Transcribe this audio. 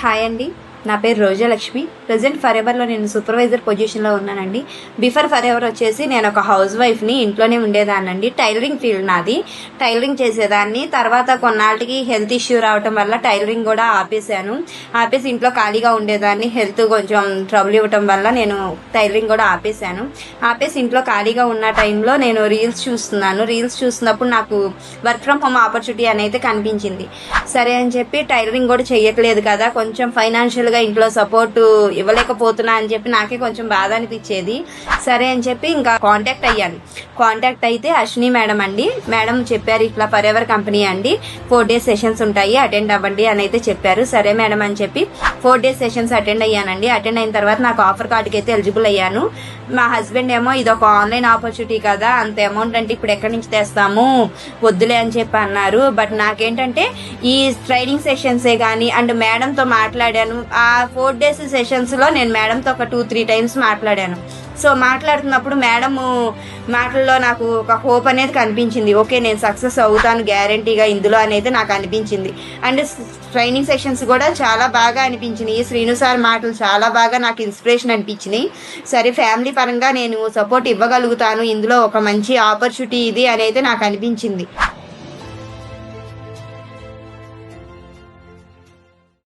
Hi అండి. నా పేరు రోజాలక్ష్మి. ప్రజెంట్ ఫర్ ఎవర్లో నేను సూపర్వైజర్ పొజిషన్లో ఉన్నానండి. బిఫోర్ ఫర్ ఎవర్ వచ్చేసి నేను ఒక హౌస్ వైఫ్ని ఇంట్లోనే ఉండేదాన్నండి. టైలరింగ్ ఫీల్డ్ నాది. టైలరింగ్ చేసేదాన్ని. తర్వాత కొన్నాళ్ళకి హెల్త్ ఇష్యూ రావటం వల్ల టైలరింగ్ కూడా ఆపేశాను. ఆపేసి ఇంట్లో ఖాళీగా ఉండేదాన్ని. హెల్త్ కొంచెం ట్రబుల్ ఇవ్వటం వల్ల నేను టైలరింగ్ కూడా ఆపేశాను. ఆపేసి ఇంట్లో ఖాళీగా ఉన్న టైంలో నేను రీల్స్ చూస్తున్నాను. రీల్స్ చూస్తున్నప్పుడు నాకు వర్క్ ఫ్రమ్ హోమ్ ఆపర్చునిటీ అనేది కనిపించింది. సరే అని చెప్పి టైలరింగ్ కూడా చేయట్లేదు కదా. కొంచెం ఫైనాన్షియల్ ఫైనాన్షియల్గా ఇంట్లో సపోర్ట్ ఇవ్వలేకపోతున్నా అని చెప్పి నాకే కొంచెం బాధ అనిపించేది. సరే అని చెప్పి ఇంకా కాంటాక్ట్ అయ్యాను. కాంటాక్ట్ అయితే అశ్విని మేడం అండి. మేడం చెప్పారు ఇట్లా ఫర్ ఎవర్ కంపెనీ అండి. ఫోర్ డేస్ సెషన్స్ ఉంటాయి అటెండ్ అవ్వండి అని అయితే చెప్పారు. సరే మేడం అని చెప్పి ఫోర్ డేస్ సెషన్స్ అటెండ్ అయ్యానండి. అటెండ్ అయిన తర్వాత నాకు ఆఫర్ కార్డ్కి అయితే ఎలిజిబుల్ అయ్యాను. మా హస్బెండ్ ఏమో ఇది ఒక ఆన్లైన్ ఆపర్చునిటీ కదా అంత అమౌంట్ అంటే ఇప్పుడు ఎక్కడి నుంచి తెస్తాము వద్దులే అని చెప్పి అన్నారు. బట్ నాకేంటంటే ఈ ట్రైనింగ్ సెషన్సే కానీ అండ్ మేడంతో మాట్లాడాను ఆ ఫోర్ డేస్ సెషన్స్లో నేను మేడంతో ఒక టూ త్రీ టైమ్స్ మాట్లాడాను. సో మాట్లాడుతున్నప్పుడు మేడం మాటల్లో నాకు ఒక హోప్ అనేది కనిపించింది. ఓకే నేను సక్సెస్ అవుతాను గ్యారంటీగా ఇందులో అనేది నాకు అనిపించింది. అండ్ ట్రైనింగ్ సెషన్స్ కూడా చాలా బాగా అనిపించినాయి. శ్రీను సార్ మాటలు చాలా బాగా నాకు ఇన్స్పిరేషన్ అనిపించినాయి. సరే ఫ్యామిలీ పరంగా నేను సపోర్ట్ ఇవ్వగలుగుతాను. ఇందులో ఒక మంచి ఆపర్చునిటీ ఇది అనేది నాకు అనిపించింది.